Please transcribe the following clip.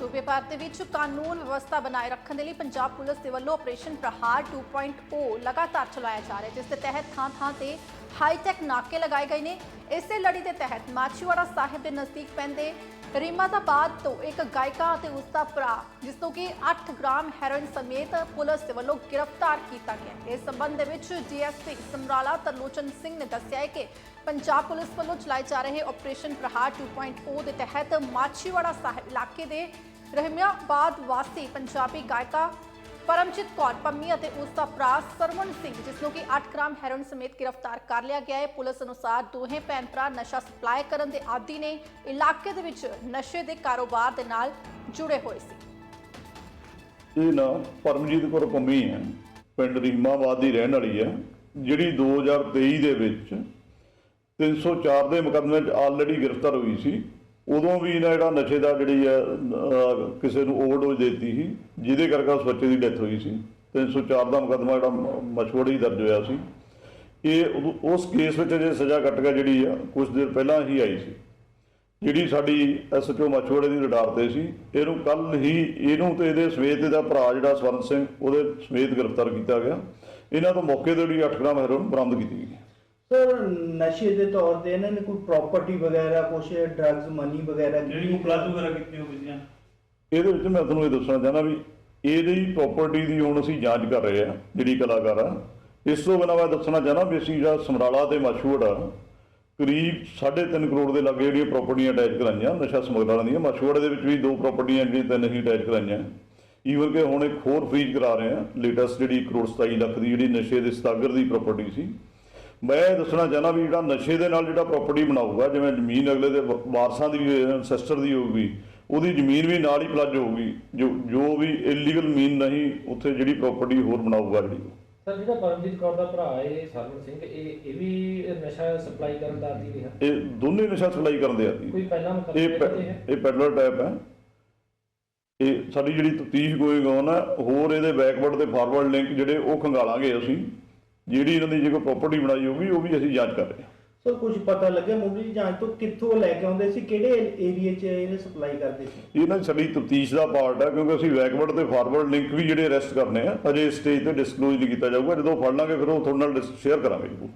ਸੂਬੇ ਭਰ ਦੇ ਵਿੱਚ ਕਾਨੂੰਨ ਵਿਵਸਥਾ ਬਣਾਏ ਰੱਖਣ ਦੇ ਲਈ ਪੰਜਾਬ ਪੁਲਿਸ ਦੇ ਵੱਲੋਂ ਆਪਰੇਸ਼ਨ ਪ੍ਰਹਾਰ 2.0 ਲਗਾਤਾਰ ਚਲਾਇਆ ਜਾ ਰਿਹਾ ਜਿਸ ਦੇ ਤਹਿਤ ਥਾਂ-ਥਾਂ ਤੇ ਹਾਈਟੈਕ ਨਾਕੇ ਲਗਾਏ ਗਏ ਨੇ। ਇਸੇ ਲੜੀ ਦੇ ਤਹਿਤ ਮਾਛੀਵਾੜਾ ਸਾਹਿਬ ਦੇ ਨਜ਼ਦੀਕ ਪੈਂਦੇ ਰੀਮਾਤਾਬਾਦ ਤੋਂ ਇੱਕ ਗਾਇਕਾ ਅਤੇ ਉਸ ਦਾ ਭਰਾ, ਜਿਸ ਤੋਂ ਕਿ 8 ਗ੍ਰਾਮ ਹੈਰੋਇਨ ਸਮੇਤ ਪੁਲਿਸ ਦੇ ਵੱਲੋਂ ਗ੍ਰਿਫਤਾਰ ਕੀਤਾ ਗਿਆ। ਇਸ ਸੰਬੰਧ ਦੇ ਵਿੱਚ ਡੀਐਸਪੀ ਸਮਰਾਲਾ ਤਰਲੋਚਨ ਸਿੰਘ ਨੇ ਦੱਸਿਆ ਹੈ ਕਿ ਪੰਜਾਬ ਪੁਲਿਸ ਵੱਲੋਂ ਚਲਾਏ ਜਾ ਰਹੇ ਆਪਰੇਸ਼ਨ ਪ੍ਰਹਾਰ 2.0 ਦੇ ਤਹਿਤ ਮਾਛੀਵਾੜਾ ਸਾਹਿਬ ਇਲਾਕੇ ਦੇ ਰਹਿਮਿਆਬਾਦ ਵਾਸੀ ਪੰਜਾਬੀ ਗਾਇਕਾ ਪਰਮਜੀਤ ਕੌਰ ਪੰਮੀ ਅਤੇ ਉਸ ਦਾ ਭਰਾ ਸਰਵਣ ਸਿੰਘ, ਜਿਸ ਨੂੰ ਕਿ 8 ਗ੍ਰਾਮ ਹੈਰੋਇਨ ਸਮੇਤ ਗ੍ਰਿਫਤਾਰ ਕਰ ਲਿਆ ਗਿਆ ਹੈ। ਪੁਲਿਸ ਅਨੁਸਾਰ ਦੋਹੇ ਭੈਣ ਭਰਾ ਨਸ਼ਾ ਸਪਲਾਈ ਕਰਨ ਦੇ ਆਦੀ ਨੇ ਇਲਾਕੇ ਦੇ ਵਿੱਚ ਨਸ਼ੇ ਦੇ ਕਾਰੋਬਾਰ ਦੇ ਨਾਲ ਜੁੜੇ ਹੋਏ ਸੀ। ਇਹ ਨਾ ਪਰਮਜੀਤ ਕੌਰ ਪੰਮੀ ਹੈ। ਪਿੰਡ ਰੀਮਾਬਾਦ ਦੀ ਰਹਿਣ ਵਾਲੀ ਹੈ, ਜਿਹੜੀ 2023 ਦੇ ਵਿੱਚ 304 ਦੇ ਮੁਕੱਦਮੇ 'ਚ ਆਲਰੇਡੀ ਗ੍ਰਿਫਤਾਰ ਹੋਈ ਸੀ। ਉਦੋਂ ਵੀ ਇਹਨਾਂ ਜਿਹੜਾ ਨਸ਼ੇ ਦਾ ਜਿਹੜੀ ਹੈ ਕਿਸੇ ਨੂੰ ਓਵਰਡੋਜ਼ ਦਿੱਤੀ ਸੀ, ਜਿਹਦੇ ਕਰਕੇ ਉਸ ਬੱਚੇ ਦੀ ਡੈਥ ਹੋਈ ਸੀ। 304 ਦਾ ਮੁਕੱਦਮਾ ਜਿਹੜਾ ਮਸ਼ਹੂਰੀ ਦਰਜ ਹੋਇਆ ਸੀ। ਇਹ ਉਸ ਕੇਸ ਵਿੱਚ ਜੇ ਸਜ਼ਾ ਕੱਟ ਕੇ ਜਿਹੜੀ ਆ ਕੁਝ ਦਿਨ ਪਹਿਲਾਂ ਹੀ ਆਈ ਸੀ। ਜਿਹੜੀ ਸਾਡੀ ਐਸਐਚਓ ਮਛੋੜੇ ਦੀ ਰਡਾਰ ਤੇ ਸੀ, ਇਹਨੂੰ ਕੱਲ ਹੀ, ਇਹਨੂੰ ਤੇ ਇਹਦੇ ਸਮੇਤ ਇਹਦਾ ਭਰਾ ਜਿਹੜਾ ਸਵਰਨ ਸਿੰਘ, ਉਹਦੇ ਸਮੇਤ ਗ੍ਰਿਫਤਾਰ ਕੀਤਾ ਗਿਆ। ਇਹਨਾਂ ਤੋਂ ਮੌਕੇ ਤੇ ਜਿਹੜੀ 8 ਗ੍ਰਾਮ ਹੈਰੋਇਨ ਬਰਾਮਦ ਕੀਤੀ ਗਈ। ਸਰ ਨਸ਼ੇ ਦੇ ਤੌਰ ਤੇ ਇਹਨਾਂ ਨੇ ਕੋਈ ਪ੍ਰਾਪਰਟੀ ਵਗੈਰਾ ਕੁਛ ਡਰੱਗਸ ਮਨੀ ਵਗੈਰਾ ਜਿਹੜੀ ਕੋ ਪਲਾਜ਼ੋ ਵਗੈਰਾ ਕੀਤੀ ਹੋਵੇ ਜਾਂ ਇਹਦੇ ਵਿੱਚ ਮੈਂ ਤੁਹਾਨੂੰ ਇਹ ਦੱਸਣਾ ਚਾਹੁੰਦਾ ਵੀ ਇਹਦੀ ਪ੍ਰਾਪਰਟੀ ਦੀ ਹੁਣ ਅਸੀਂ ਜਾਂਚ ਕਰ ਰਹੇ ਆ ਜਿਹੜੀ ਕਲਾਕਾਰ ਆ। ਇਸ ਤੋਂ ਬਿਨਾਂ ਮੈਂ ਦੱਸਣਾ ਚਾਹੁੰਦਾ ਵੀ ਅਸੀਂ ਜਿਹੜਾ ਸਮਰਾਲਾ ਤੇ ਮਸ਼ਹੂਰ ਆ ਕਰੀਬ 3.5 ਕਰੋੜ ਦੇ ਲਾਗੇ ਜਿਹੜੀਆਂ ਪ੍ਰਾਪਰਟੀਆਂ ਅਟੈਚ ਕਰਾਈਆਂ ਨਸ਼ਾ ਸਮਗਲਰਾਂ ਦੀਆਂ। ਮਸ਼ਹੂਰ ਦੇ ਵਿੱਚ ਵੀ ਦੋ ਪ੍ਰਾਪਰਟੀਆਂ ਜਿਹੜੀਆਂ ਤਿੰਨ ਹੀ ਅਟੈਚ ਕਰਾਈਆਂ। ਈਵਨ ਕਿ ਹੁਣ ਇੱਕ ਹੋਰ ਫ੍ਰੀਜ ਕਰਾ ਰਹੇ ਆ ਲੇਟੈਸਟ ਜਿਹੜੀ ਇੱਕ ਕਰੋੜ 27 ਲੱਖ ਦੀ ਜਿਹੜੀ ਨਸ਼ੇ ਦੇ ਸਤਾਗਰ ਦੀ ਪ੍ਰਾਪਰਟੀ ਸੀ। ਮੈਂ ਇਹ ਦੱਸਣਾ ਚਾਹੁੰਦਾ ਵੀ ਜਿਹੜਾ ਨਸ਼ੇ ਦੇ ਨਾਲ ਜਿਹੜਾ ਪ੍ਰਾਪਰਟੀ ਬਣਾਊਗਾ ਜਿਵੇਂ ਜ਼ਮੀਨ ਅਗਲੇ ਦੇ ਵਾਰਸਾਂ ਦੀ ਵੀ ਅਨਸੈਸਟਰ ਦੀ ਹੋਊਗੀ ਉਹਦੀ ਜ਼ਮੀਨ ਵੀ ਨਾਲ ਹੀ ਪਲੱਜ ਹੋਊਗੀ ਜੋ ਜੋ ਵੀ ਇਲੀਗਲ ਮੀਨ ਨਹੀਂ ਉੱਥੇ ਜਿਹੜੀ ਪ੍ਰਾਪਰਟੀ ਹੋਰ ਬਣਾਊਗਾ ਜਿਹੜੀ। ਸਰ ਜਿਹੜਾ ਪਰਮਜੀਤ ਕੌਰ ਦਾ ਭਰਾ ਹੈ ਸਰਵਣ ਸਿੰਘ ਇਹ ਇਹ ਵੀ ਨਸ਼ਾ ਸਪਲਾਈ ਕਰਨ ਦਾ ਆਦੀ ਰਿਹਾ? ਇਹ ਦੋਨੇ ਨਸ਼ਾ ਸਪਲਾਈ ਕਰਦੇ ਆ ਕੋਈ ਪਹਿਲਾਂ ਇਹ ਮੁਕੱਦਮੇ ਪੈ- ਤੇ ਹੈ? ਇਹ ਪੈਡਲਰ ਟਾਈਪ ਹੈ। ਇਹ ਸਾਡੀ ਜਿਹੜੀ ਤਫਤੀਸ਼ ਗੋਇੰਗ ਔਨ ਹੈ ਹੋਰ ਇਹਦੇ ਬੈਕਵਰਡ ਤੇ ਫਾਰਵਰਡ ਲਿੰਕ ਜਿਹੜੇ ਉਹ ਖੰਗਾਲਾਂਗੇ ਅਸੀਂ। ਜਿਹੜੀ ਇਹਨਾਂ ਦੀ ਜੇ ਕੋਈ ਪ੍ਰਾਪਰਟੀ ਬਣਾਈ ਹੋਊਗੀ ਉਹ ਵੀ ਅਸੀਂ ਜਾਂਚ ਕਰ ਰਹੇ ਹਾਂ। ਸਰ ਕੁਝ ਪਤਾ ਲੱਗਿਆ ਮੁੱਢਲੀ ਜਾਂਚ ਤੋਂ ਕਿੱਥੋਂ ਲੈ ਕੇ ਆਉਂਦੇ ਸੀ ਕਿਹੜੇ ਏਰੀਆ 'ਚ ਇਹ ਸਪਲਾਈ ਕਰਦੇ ਸੀ? ਇਹ ਨਾ ਸਾਡੀ ਤਫਤੀਸ਼ ਦਾ ਪਾਰਟ ਹੈ ਕਿਉਂਕਿ ਅਸੀਂ ਬੈਕਵਰਡ ਤੇ ਫਾਰਵਰਡ ਲਿੰਕ ਵੀ ਜਿਹੜੇ ਅਰੈਸਟ ਕਰਨੇ ਆ ਅਜੇ ਸਟੇਜ ਤੇ ਡਿਸਕਲੋਜ਼ ਨਹੀਂ ਕੀਤਾ ਜਾਊਗਾ ਜਦੋਂ ਫੜ ਲਾਂਗੇ ਫਿਰ ਉਹ ਤੁਹਾਡੇ ਨਾਲ ਸ਼ੇਅਰ ਕਰਾਂਗੇ ਜੀ